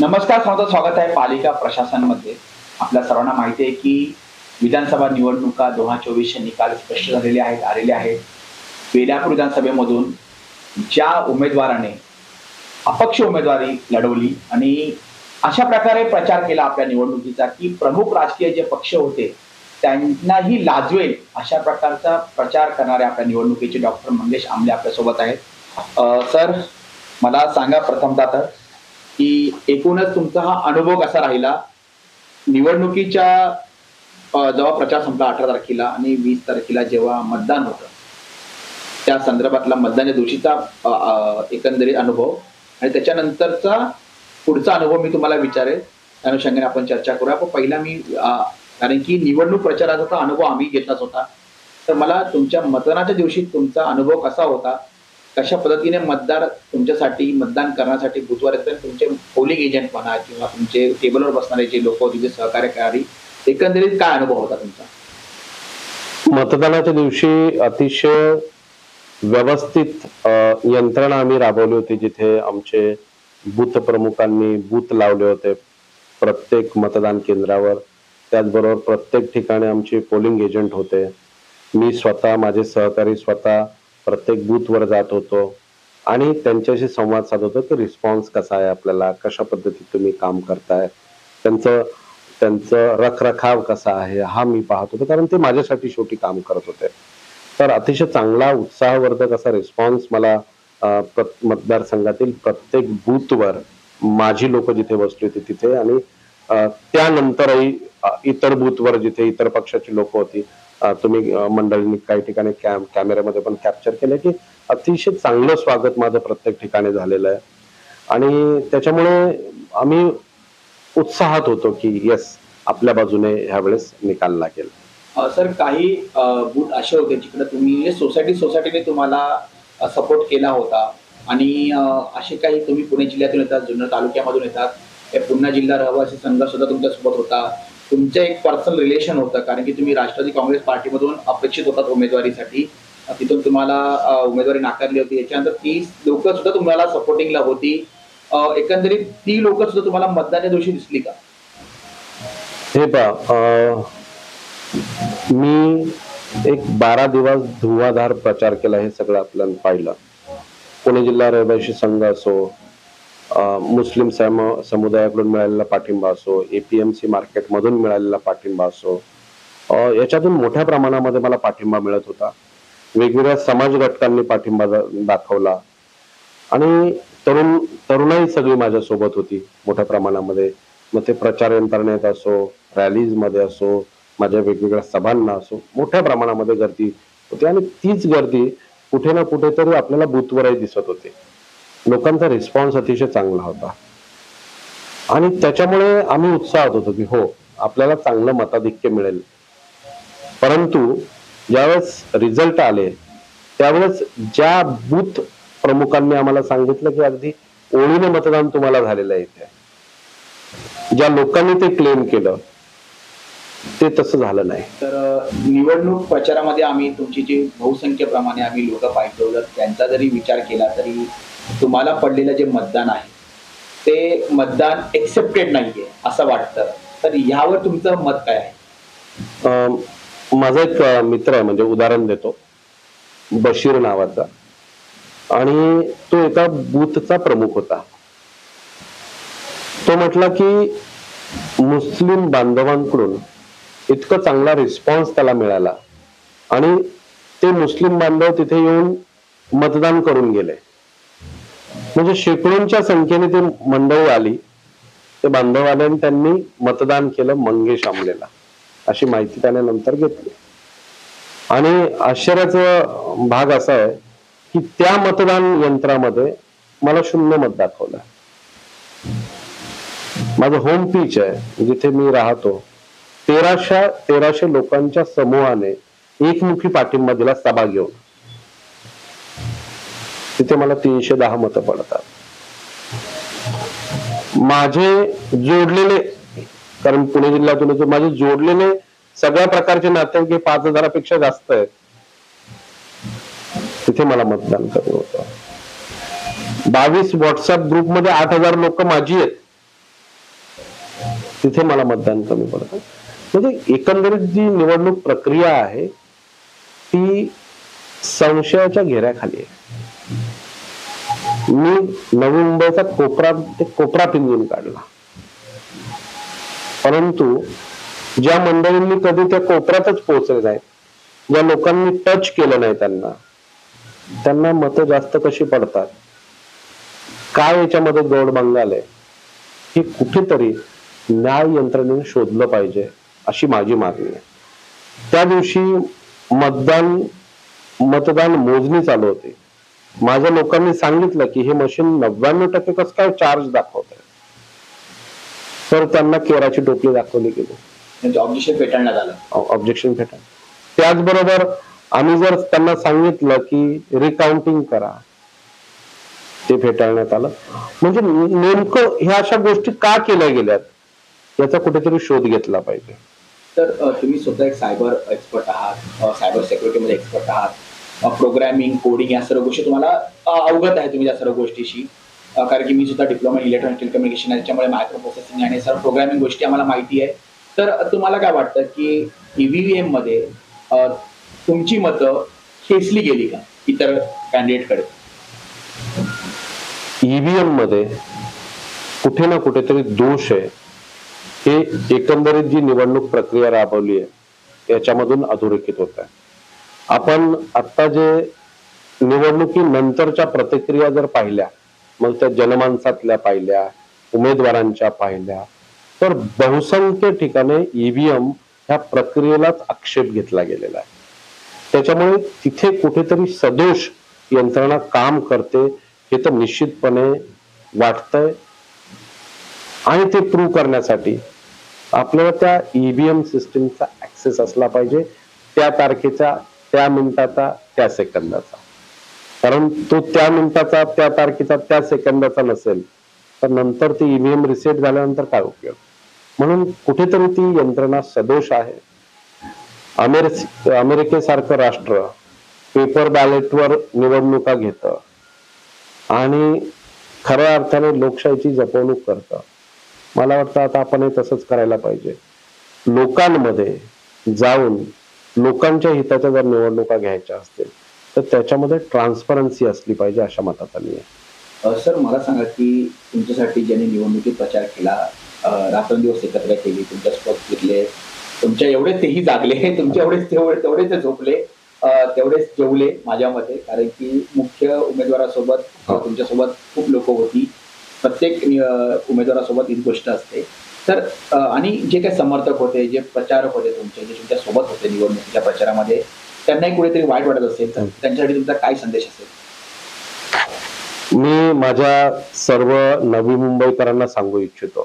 नमस्कार सर्वांचं स्वागत आहे पालिका प्रशासनमध्ये. आपल्या सर्वांना माहिती आहे की विधानसभा निवडणुका दोन हजार चोवीसचे निकाल स्पष्ट झालेले आहेत आलेले आहेत. बेलापूर विधानसभेमधून ज्या उमेदवाराने अपक्ष उमेदवारी लढवली आणि अशा प्रकारे प्रचार केला आपल्या निवडणुकीचा की प्रमुख राजकीय जे पक्ष होते त्यांनाही लाजवेल अशा प्रकारचा प्रचार करणारे आपल्या निवडणुकीचे डॉक्टर मंगेश आमले आपल्यासोबत आहेत. सर मला सांगा प्रथमतः तर की एकूणच तुमचा हा अनुभव कसा राहिला? निवडणुकीच्या जेव्हा प्रचार संपला अठरा तारखेला आणि वीस तारखेला जेव्हा मतदान होतं त्या संदर्भातला मतदानाच्या दिवशीचा एकंदरीत अनुभव आणि त्याच्यानंतरचा पुढचा अनुभव मी तुम्हाला विचारेल. त्या अनुषंगाने आपण चर्चा करूया. पण पहिला मी कारण की निवडणूक प्रचाराचा अनुभव आम्ही घेतलाच होता. तर मला तुमच्या मतदानाच्या दिवशी तुमचा अनुभव कसा होता? कशा पद्धतीने मतदार तुमच्यासाठी मतदान करण्यासाठी बुधवार तुमचे पोलिंग एजंट म्हणा किंवा तुमचे टेबलवर बसणारे जे लोक तिथे सहकार्यकारी एकंदरीत काय अनुभव होता तुमचा? मतदानाच्या दिवशी अतिशय व्यवस्थित यंत्रणा आम्ही राबवली होती जिथे आमचे बूथ प्रमुखांनी बूथ लावले होते प्रत्येक मतदान केंद्रावर. त्याचबरोबर प्रत्येक ठिकाणी आमचे पोलिंग एजंट होते. मी स्वतः माझे सहकारी स्वतः प्रत्येक बूथवर जात होतो. आणि त्यांच्याशी संवाद साधत होतो की रिस्पॉन्स कसा आहे आपल्याला कशा पद्धतीत तुम्ही काम करताय त्यांचं त्यांचं रखरखाव कसा आहे हा मी पाहत होतो. कारण ते माझ्यासाठी शेवटी काम करत होते. तर अतिशय चांगला उत्साहवर्धक असा रिस्पॉन्स मला मतदारसंघातील प्रत्येक बूथवर माझी लोक जिथे बसली होती तिथे आणि त्यानंतरही इतर बूथवर जिथे इतर पक्षाची लोक होती तुम्ही मंडळींनी काही ठिकाणी कॅम कॅमेऱ्यामध्ये पण कॅप्चर केलं की अतिशय चांगलं स्वागत माझं प्रत्येक ठिकाणी झालेलं आहे. आणि त्याच्यामुळे आम्ही उत्साहात होतो की येस आपल्या बाजूने ह्यावेळेस निकाल लागेल सर काही अ, बूथ असे होते जिकडे तुम्ही सोसायटी सोसायटीने तुम्हाला सपोर्ट केला होता. आणि असे काही तुम्ही पुणे जिल्ह्यातून येतात जुन्नर तालुक्यामधून येतात हे पुन्हा जिल्हा रहिवासी संघ सुद्धा तुमच्यासोबत होता. तुमचं एक पर्सनल रिलेशन होतं कारण की तुम्ही राष्ट्रवादी काँग्रेस पार्टीमधून अपेक्षित होतात उमेदवारीसाठी. तिथून तुम्हाला उमेदवारी नाकारली होती. याच्यानंतर ती लोक सुद्धा तुम्हाला सपोर्टिंगला होती. एकंदरीत ती लोक सुद्धा तुम्हाला मतदानाच्या दिवशी दिसली का? हे पा मी एक बारा दिवस धुवाधार प्रचार केला हे सगळं आपल्याला पाहिलं. पुणे जिल्हा रहिवासी संघ असो मुस्लिम सम समुदायाकडून मिळालेला पाठिंबा असो एपीएमसी मार्केटमधून मिळालेला पाठिंबा असो याच्यातून मोठ्या प्रमाणामध्ये मला पाठिंबा मिळत होता. वेगवेगळ्या समाज घटकांनी पाठिंबा दाखवला. आणि तरुण तरुणाई सगळी माझ्या सोबत होती मोठ्या प्रमाणामध्ये. मग ते प्रचार यंत्रणेत असो रॅलीजमध्ये असो माझ्या वेगवेगळ्या सभांना असो मोठ्या प्रमाणामध्ये गर्दी होती. आणि तीच गर्दी कुठे ना कुठेतरी आपल्याला बूथवरही दिसत होती. लोकांचा रिस्पॉन्स अतिशय चांगला होता. आणि त्याच्यामुळे आम्ही उत्साहात होतो की हो आपल्याला चांगलं मताधिक्य मिळेल. परंतु ज्यावेळेस रिझल्ट आले त्यावेळेस ज्या बूथ प्रमुखांनी आम्हाला सांगितलं की अगदी ओळीने मतदान तुम्हाला झालेलं आहे इथे ज्या लोकांनी ते क्लेम केलं ते तसं झालं नाही. तर निवडणूक प्रचारामध्ये आम्ही तुमची जी बहुसंख्येप्रमाणे आम्ही लोक पाहिजे त्यांचा जरी विचार केला तरी तुम्हाला पडलेलं जे मतदान आहे ते मतदान एक्सेप्टेड नाहीये असं वाटतं. तर यावर तुमचं मत काय आहे? माझा एक मित्र आहे म्हणजे उदाहरण देतो. बशीर नावाचा. आणि तो एका बूथचा प्रमुख होता. तो म्हटला की मुस्लिम बांधवांकडून इतका चांगला रिस्पॉन्स त्याला मिळाला. आणि ते मुस्लिम बांधव तिथे येऊन मतदान करून गेले. म्हणजे शेकडोंच्या संख्येने ते मंडळी आली. ते बांधव आले आणि त्यांनी मतदान केलं मंगेश आमलेला. अशी माहिती त्याने नंतर घेतली. आणि आश्चर्याचा भाग असा आहे की त्या मतदान यंत्रामध्ये मला शून्य मत दाखवलं. माझं होम पीच आहे. जिथे मी राहतो. तेराशे तेराशे लोकांच्या समूहाने एकमुखी पाठिंबा दिला सभा घेऊन. तिथे मला तीनशे दहा मतं पडतात. माझे जोडलेले कारण पुणे जिल्ह्यातून माझे जोडलेले सगळ्या प्रकारचे नातेवाईक हे पाच हजारापेक्षा जास्त आहेत. तिथे मला मतदान करणं होतं. बावीस व्हॉट्सअप ग्रुपमध्ये आठ हजार लोक माझी आहेत. तिथे मला मतदान कमी पडतं. म्हणजे एकंदरीत जी निवडणूक प्रक्रिया आहे ती संशयाच्या घेऱ्याखाली आहे. मी नवी मुंबईचा कोपरा ते कोपरा पिंजून काढला. परंतु ज्या मंडळींनी कधी त्या कोपऱ्यातच पोहोचले नाहीत ज्या लोकांनी टच केलं नाही त्यांना त्यांना मतं जास्त कशी पडतात? काय याच्यामध्ये गोड बंगाल आहे? हे कुठेतरी न्याय यंत्रणेने शोधलं पाहिजे अशी माझी मागणी आहे. त्या दिवशी मतदान मतदान मोजणी चालू होती. माझ्या लोकांनी सांगितलं की हे मशीन नव्याण्णव टक्के कसं काय चार्ज दाखवत आहे तर त्यांना केराची टोपली दाखवली गेली. ऑब्जेक्शन फेटाळण्यात आलं. ऑब्जेक्शन फेटा त्याचबरोबर आम्ही जर त्यांना सांगितलं की रिकाउंटिंग करा ते फेटाळण्यात आलं. म्हणजे नेमकं ह्या अशा गोष्टी का केल्या गेल्यात याचा कुठेतरी शोध घेतला पाहिजे. तर तुम्ही स्वतः एक सायबर एक्सपर्ट आहात सायबर सिक्युरिटीमध्ये एक्सपर्ट आहात. प्रोग्रॅमिंग कोडिंग या सर्व गोष्टी तुम्हाला अवगत आहे तुम्ही या सर्व गोष्टीशी. कारण की मी सुद्धा डिप्लोमा इलेक्ट्रॉनिक टेलिकम्युनिकेशन आहे त्याच्यामुळे मायक्रो प्रोसेसिंग आणि सर्व प्रोग्रामिंग गोष्टी आम्हाला माहिती आहे. तर तुम्हाला काय वाटतं की ईव्हीएममध्ये तुमची मतं खेचली गेली का? इतर कॅन्डिडेटकडे ईव्हीएममध्ये कुठे ना कुठेतरी दोष आहे. हे एकंदरीत जी निवडणूक प्रक्रिया राबवली आहे याच्यामधून अधोरेखित होत आहे. आपण आता जे निवडणुकीनंतरच्या प्रतिक्रिया जर पाहिल्या मग त्या जनमानसातल्या पाहिल्या उमेदवारांच्या पाहिल्या तर बहुसंख्य ठिकाणी ईव्हीएम ह्या प्रक्रियेलाच आक्षेप घेतला गेलेला आहे. त्याच्यामुळे तिथे कुठेतरी सदोष यंत्रणा काम करते हे तर निश्चितपणे वाटतंय. आणि ते प्रूव्ह करण्यासाठी आपल्याला त्या ईव्हीएम सिस्टीमचा ऍक्सेस असला पाहिजे. त्या तारखेचा त्या मिनिटाचा त्या सेकंदाचा. कारण तो त्या मिनिटाचा त्या तारखेचा त्या सेकंदाचा नसेल तर नंतर ती ईव्हीएम रिसेट झाल्यानंतर काय उपयोग? म्हणून कुठेतरी ती यंत्रणा सदोष आहे. अमेरिक अमेरिकेसारखं राष्ट्र पेपर बॅलेटवर निवडणुका घेतं आणि खऱ्या अर्थाने लोकशाहीची जपवणूक करतं. मला वाटतं आता आपण हे तसंच करायला पाहिजे. लोकांमध्ये जाऊन लोकांच्या हिताच्या जर निवडणुका घ्यायच्या असतील तर त्याच्यामध्ये ट्रान्सपरन्सी असली पाहिजे अशा मताचा मी सर मला सांगा की तुमच्यासाठी ज्यांनी निवडणुकीत प्रचार केला रात्रंदिवस एकत्र केली तुमच्यासोबत फिरले तुमच्या एवढे तेही जागले तुमच्या एवढेच तेवढे तेवढेच ते झोपले तेवढेच जेवले माझ्या मते कारण की मुख्य उमेदवारासोबत अ, तुमच्यासोबत खूप लोक होती. प्रत्येक उमेदवारासोबत ही गोष्ट असते. तर आणि जे काही समर्थक होते जे प्रचारक होते तुमचे जे तुमच्यासोबत होते निवडणुकीच्या प्रचारामध्ये त्यांनाही कुठेतरी वाईट वाटत असेल. तर त्यांच्यासाठी तुमचा काय संदेश असेल? मी माझ्या सर्व नवी मुंबईकरांना सांगू इच्छितो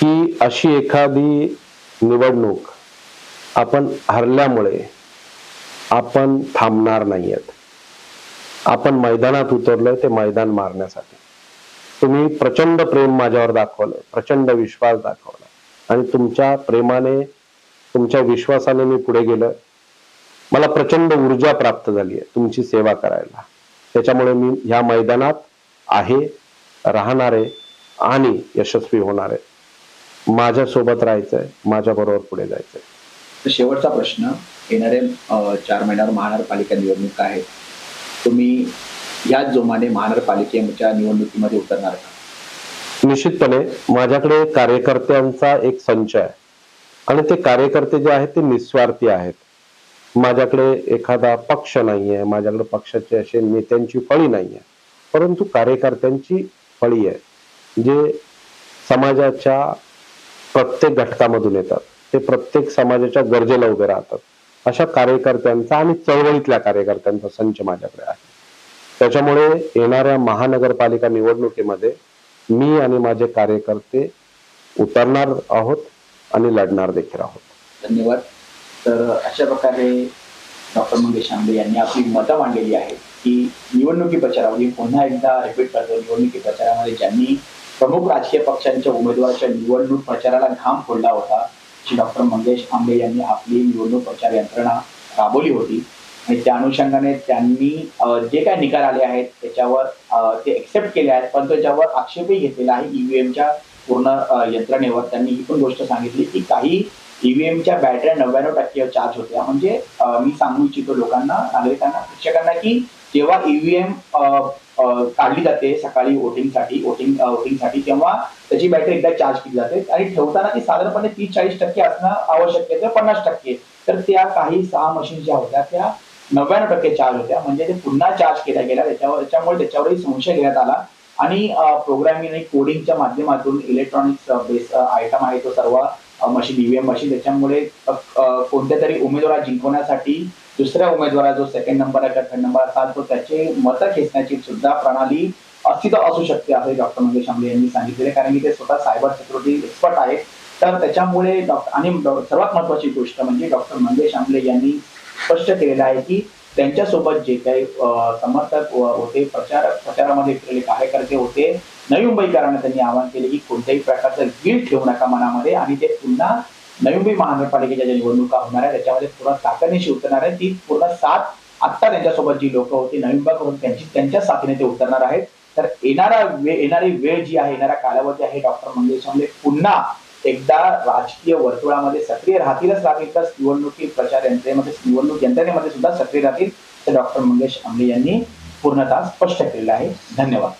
की अशी एखादी निवडणूक आपण हरल्यामुळे आपण थांबणार नाहीयेत. आपण मैदानात उतरलोय ते मैदान मारण्यासाठी. तुम्ही प्रचंड प्रेम माझ्यावर दाखवलं प्रचंड विश्वास दाखवला. आणि तुमच्या प्रेमाने तुमच्या विश्वासाने मी पुढे गेलं. मला प्रचंड ऊर्जा प्राप्त झाली आहे तुमची सेवा करायला. त्याच्यामुळे मी ह्या मैदानात आहे राहणारे आणि यशस्वी होणार आहे. माझ्या सोबत राहायचंय माझ्या बरोबर पुढे जायचंय. तर शेवटचा प्रश्न येणारे चार महिन्यावर महानगरपालिका निवडणूक आहेत तुम्ही याच जोमाने महानगरपालिकेच्या निवडणुकीमध्ये उतरणार का निश्चितपणे माझ्याकडे कार्यकर्त्यांचा एक संच आहे. आणि ते कार्यकर्ते जे आहेत ते निस्वार्थी आहेत. माझ्याकडे एखादा पक्ष नाही आहे माझ्याकडे पक्षाचे असे नेत्यांची फळी नाही आहे परंतु कार्यकर्त्यांची फळी आहे जे समाजाच्या प्रत्येक घटकामधून येतात. ते प्रत्येक समाजाच्या गरजेला उभे राहतात. अशा कार्यकर्त्यांचा आणि चळवळीतल्या कार्यकर्त्यांचा संच माझ्याकडे आहे. त्याच्यामुळे येणाऱ्या महानगरपालिका निवडणुकीमध्ये मी आणि माझे कार्यकर्ते उतरणार आहोत आणि लढणार देखील आहोत. धन्यवाद. तर अशा प्रकारे डॉक्टर मंगेश आंबे यांनी आपली मतं मांडलेली आहेत की निवडणुकी प्रचारामध्ये पुन्हा एकदा रिपीट करतो. निवडणुकी प्रचारामध्ये ज्यांनी प्रमुख राजकीय पक्षांच्या उमेदवाराच्या निवडणूक प्रचाराला घाम फोडला होता डॉक्टर मंगेश आंबे यांनी आपली निवडणूक प्रचार यंत्रणा राबवली होती. आणि त्या अनुषंगाने त्यांनी जे काय निकाल आले आहेत त्याच्यावर ते एक्सेप्ट केले आहेत पण त्याच्यावर आक्षेपही घेतलेला आहे ईव्हीएमच्या पूर्ण यंत्रणेवर. त्यांनी ही पण गोष्ट सांगितली की काही ईव्हीएमच्या बॅटऱ्या नव्याण्णव टक्के चार्ज होत्या. म्हणजे मी सांगू इच्छितो लोकांना नागरिकांना प्रेक्षकांना की जेव्हा ईव्हीएम काढली जाते सकाळी वोटिंगसाठी वोटिंग वोटिंगसाठी तेव्हा त्याची बॅटरी एकदा चार्ज केली जाते. आणि ठेवताना ती साधारणपणे तीस चाळीस टक्के असणं आवश्यक आहे किंवा पन्नास टक्के. तर त्या काही सहा मशीन ज्या होत्या त्या नव्याण्णव टक्के चार्ज होत्या. म्हणजे ते पुन्हा चार्ज केल्या गेल्या त्याच्यावर त्याच्यामुळे त्याच्यावरही संशय घेण्यात आला. आणि प्रोग्रामिंग आणि कोडिंगच्या माध्यमातून इलेक्ट्रॉनिक्स बेस आयटम आहे तो सर्व मशीन ईव्हीएम मशीन त्याच्यामुळे कोणत्या तरी उमेदवार जिंकवण्यासाठी दुसऱ्या उमेदवारा जो सेकंड नंबर आहे थर्ड नंबर असाल तो त्याचे मतं खेचण्याची सुद्धा प्रणाली अस्तित्व असू शकते असे डॉक्टर मंगेश आंबे यांनी सांगितले कारण की ते स्वतः सायबर सिक्युरिटी एक्सपर्ट आहेत. तर त्याच्यामुळे डॉक्टर आणि सर्वात महत्वाची गोष्ट म्हणजे डॉक्टर मंगेश आंबले यांनी स्पष्ट केलेलं आहे की त्यांच्यासोबत जे काही समर्थक होते प्रचार प्रचारामध्ये फिरलेले कार्यकर्ते होते नवी मुंबईकरांना त्यांनी आवाहन केले की कोणत्याही प्रकारचं गिल्ट ठेवू नका मनामध्ये आणि ते पुन्हा नवी मुंबई महानगरपालिकेच्या ज्या निवडणुका होणार आहे त्याच्यामध्ये पूर्ण ताकदीशी उतरणार आहे ती पूर्ण साथ आत्ता त्यांच्यासोबत जी लोक होती नवी मुंबईकडून त्यांची त्यांच्या साथीने ते उतरणार आहेत. तर येणारा वेळ येणारी वेळ जी आहे येणारा कालावधी आहे डॉक्टर मंगेश पुन्हा एकदा राजकीय वर्तुळामध्ये सक्रिय राहतीलच राहतील तर निवडणुकी प्रचार यंत्रणेमध्ये निवडणूक यंत्रणेमध्ये सुद्धा सक्रिय राहतील तर डॉक्टर मंगेश आंबे यांनी पूर्णतः स्पष्ट केलेलं आहे. धन्यवाद.